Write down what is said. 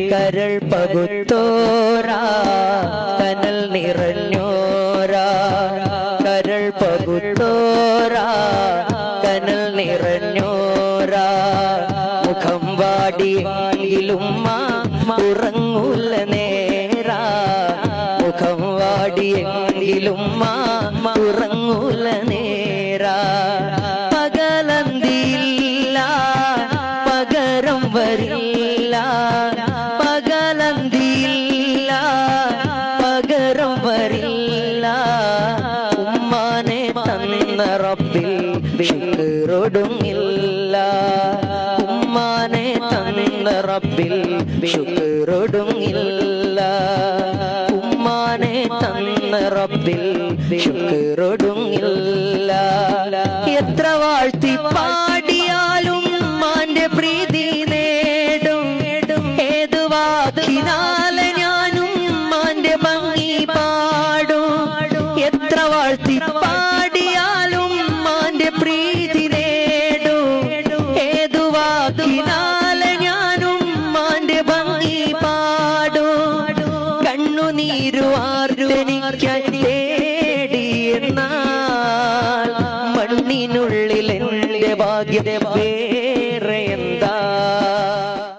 കരൾ പകുത്തോരാ കനൽ നിറഞ്ഞോരാ. കരൾ പകുത്തോരാ കനൽ നിറഞ്ഞോരാ. മുഖം വാടിയെങ്കിലും ഉറങ്ങൂല നേരാ. മുഖം വാടിയെങ്കിലും ഉറങ്ങൂല നേരാ. പകലന്തിയില്ല പകരം വരില്ല. റബ്ബിൽ ശുക്രൊടുങ്ങില്ല. ഉമ്മാനെ തന്ന റബ്ബിൽ ശുക്രൊടുങ്ങില്ല. ഉമ്മാനെ തന്ന റബ്ബിൽ ശുക്രൊടുങ്ങില്ല. എത്ര വാഴ്ത്തി പാടിയാലും ഉമ്മാന്റെ പ്രീതി നേടും. ഏതു വാക്കിനാലെ ഞാനും ഉമ്മാന്റെ ഭംഗി പാടും. എത്ര വാഴ്ത്തി പാടിയാലും കണ്ണുനീരു ആർദ്ദനിക്കാൻ തേടി എന്നാൽ മണ്ണിനുള്ളിൽ എന്റെ ഭാഗ്യം